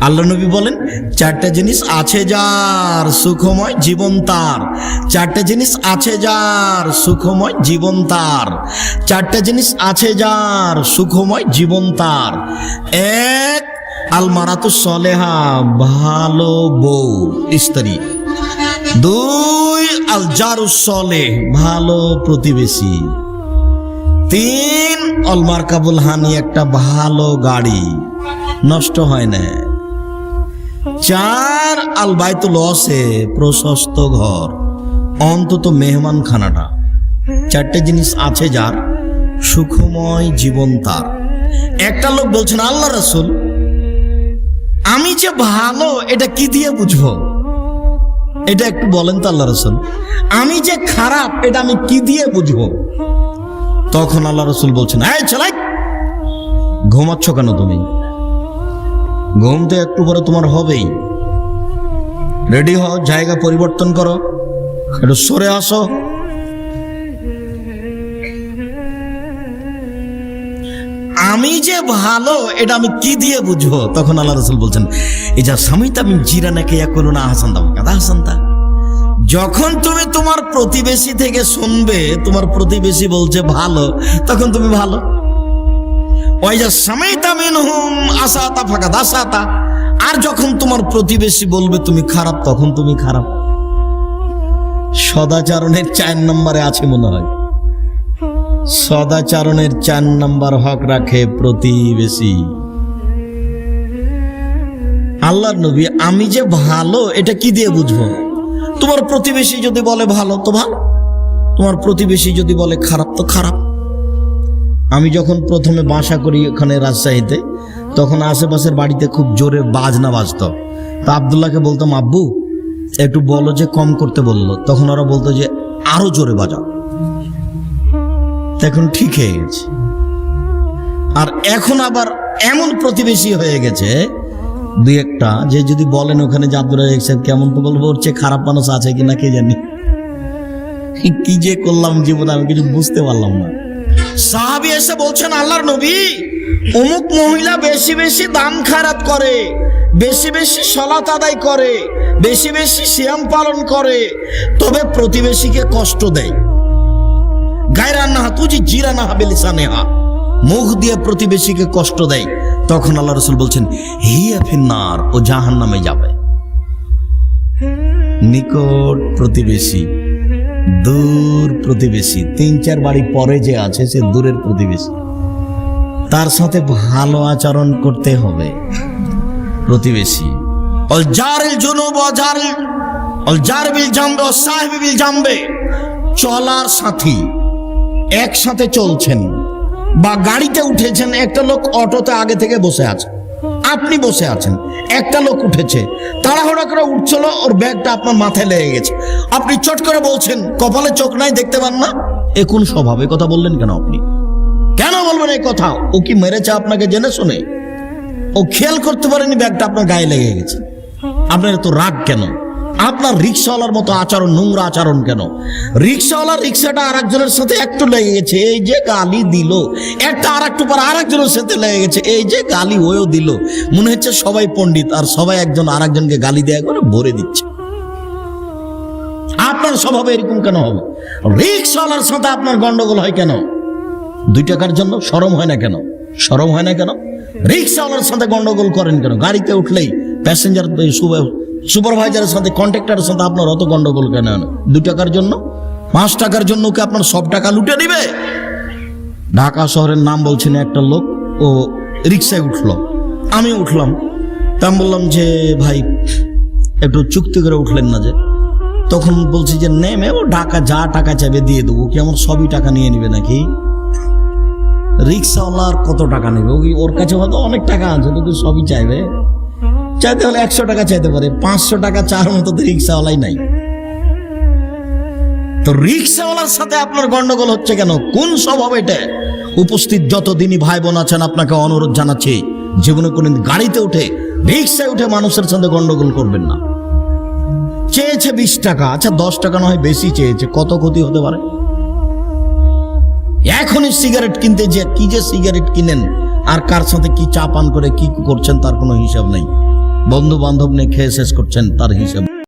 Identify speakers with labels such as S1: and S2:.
S1: আল্লাহ নবী বলেন, চারটা জিনিস আছে যার সুখময় জীবন তার। চারটা জিনিস আছে যার সুখময় জীবন তার। চারটা জিনিস আছে যার সুখময় জীবন তার। এক, আলমারাতু সলেহা, ভালো বউ, স্ত্রী। দুই আল জারু সলে ভালো প্রতিবেশী। তিন অলমার কাবুল হানি, একটা ভালো গাড়ি। নষ্ট হয় না। চার আল বাইতুল অসে প্রশস্ত ঘর, অন্তত মেহমান খানাটা চারটে জিনিস আছে যার সুখময় জীবন তার। একটা লোক বলছেন, আল্লাহ রসুল, আমি যে ভালো, এটা কি দিয়ে বুঝব? এটা একটু বলেন তো আল্লাহ রসুল, আমি যে খারাপ, এটা আমি কি দিয়ে বুঝব? তখন আল্লাহ রসুল বলছেন, এই ছেলাই ঘুমাচ্ছ কেন তুমি? ঘুম তো একটু পরে তোমার হবেই। রেডি হও, জায়গা পরিবর্তন করো। একটু সরে আসো। আমি যে ভালো, এটা আমি কি দিয়ে বুঝব? তখন আল্লাহ রসুল বলছেন এই যা স্বামী আমি জিরা নাকি এক করো না হাসান দাম কাদা হাসান তা। যখন তুমি তোমার প্রতিবেশী থেকে শুনবে, তোমার প্রতিবেশী বলছে, ভালো। তখন তুমি ভালো। আসাতা ফাঁকা দাসাতা আর যখন তোমার প্রতিবেশী বলবে তুমি খারাপ, তখন তুমি খারাপ। সদাচরণের চার নম্বরে আছে মনে হয়। সদাচরণের চার নম্বর হক রাখে প্রতিবেশী। আল্লাহর নবী, আমি যে ভালো, এটা কি দিয়ে বুঝব? তোমার প্রতিবেশী যদি বলে ভালো, তো ভালো। তোমার প্রতিবেশী যদি বলে খারাপ, তো খারাপ। আমি যখন প্রথমে বাসা করি ওখানে রাজশাহীতে, তখন আশেপাশের বাড়িতে খুব জোরে বাজনা বাজত। তা আবদুল্লাহকে বলতাম, আব্বু, একটু বলো যে কম করতে বলল। তখন ওরা বলতো যে, আরও জোরে বাজাও। এখন ঠিক হয়ে গেছে। আর এখন আবার এমন প্রতিবেশী হয়ে গেছে, দুই একটা, যে যদি বলেন ওখানে যে আব্দুল কেমন তো বলব, ওর চেয়ে খারাপ মানুষ আছে কিনা কে জানি? কি যে করলাম জীবনে আমি কিছু বুঝতে পারলাম না। সাহাবি এসে বলছেন, আল্লাহর নবী, অমুক মহিলা বেশি বেশি দান খারাত করে, বেশি বেশি সলাত আদায় করে, বেশি বেশি সিয়াম পালন করে, তবে প্রতিবেশীকে কষ্ট দেয়। গায়রা না তুজি জিরা না হাবে লিসানেহা মুখ দিয়ে প্রতিবেশীকে কষ্ট দেয়। তখন আল্লাহ রসুল বলছেন, হিয়া ফিন্নার, ও জাহান নামে যাবে। নিকট প্রতিবেশী দূর প্রতিবেশী। তিন, চার বাড়ি পরে যে আছে, সে দূরের প্রতিবেশী। তার সাথে ভালো আচরণ করতে হবে। প্রতিবেশী, অল জারিল জুনুব ও জারিল, অল জার বিল জামবে সাহেব বিল জামবে। চলার সাথী একসাথে চলছেন বা গাড়িতে উঠেছেন। একটা লোক অটোতে আগে থেকে বসে আছে। আপনি বসে আছেন। একটা লোক উঠেছে। তাড়াহুড়া করে উঠছিল, ওর ব্যাগটা আপনার মাথায় লেগে গেছে। আপনি চট করে বলছেন, কপালে চোখ নাই, দেখতে পান না? এ কোন স্বভাবে? কথা বললেন কেন আপনি? কেন বলবেন এই কথা? ও কি মেরেছে আপনাকে জেনে শুনে? ও খেয়াল করতে পারেনি ব্যাগটা আপনার গায়ে লেগে গেছে। আপনার এত রাগ কেন? আপনার রিক্সাওয়ালার মতো আচরণ, নোংরা আচরণ কেন? রিক্সাওয়ালার রিক্সাটা আর একজনের সাথে একটু লেগে গেছে এই যে গালি দিল। একটা আর একটু পর আর একজনের সাথে লেগে গেছে এই যে গালি ওও দিল। মনে হচ্ছে সবাই পণ্ডিত, আর সবাই একজন আর একজনকে গালি দেয়া করে ভরে দিচ্ছে। আপনার স্বভাবে এরকম কেন হবে? রিক্সাওয়ালার সাথে আপনার গন্ডগোল হয় কেন? দুই টাকার জন্য সরম হয় না কেন? সরম হয় না কেন? রিক্সাওয়ালার সাথে গন্ডগোল করেন কেন? গাড়িতে উঠলেই প্যাসেঞ্জার সুপারভাইজারের সাথে, কন্ট্রাক্টরের সাথে আপনার অত গন্ডগোল কেন দু টাকার জন্য? পাঁচ টাকার জন্য কি আপনার সব টাকা লুটে নিবে ঢাকা শহরের নাম বলছেন একটা লোক, ও রিক্সায় উঠল। আমি উঠলাম। তা বললাম যে, ভাই, একটু চুক্তি করে উঠলেন না যে? তখন বলছি যে নেমে ও ঢাকা যা টাকা চাইবে দিয়ে দেবো। কি আমার সবই টাকা নিয়ে নিবে নাকি? রিক্সাওয়ালার কত টাকা নেবে? ওর কাছে হয়তো অনেক টাকা আছে, তো সবই চাইবে? চাইতে হলে একশো টাকা চাইতে পারে। পাঁচশো টাকা চার মতো তো রিক্সাওয়ালাই নাই। তো রিক্সাওয়ালার সাথে আপনার গন্ডগোল হচ্ছে কেন? কোন স্বভাব এটা? উপস্থিত যত দিনই ভাই বোন আছেন, আপনাকে অনুরোধ জানাচ্ছি, জীবনে কোনদিন গাড়িতে উঠে, রিক্সায় উঠে মানুষের সাথে গন্ডগোল করবেন না। চেয়েছে বিশ টাকা আচ্ছা দশ টাকা নয়, বেশি চেয়েছে, কত ক্ষতি হতে পারে? এখনই সিগারেট কিনতে যে কি যে সিগারেট কিনেন, আর কার সাথে কি চা পান করে, কি করছেন, তার কোনো হিসাব নাই। বন্ধু বান্ধব নিয়ে খেয়ে শেষ করছেন তার হিসাব।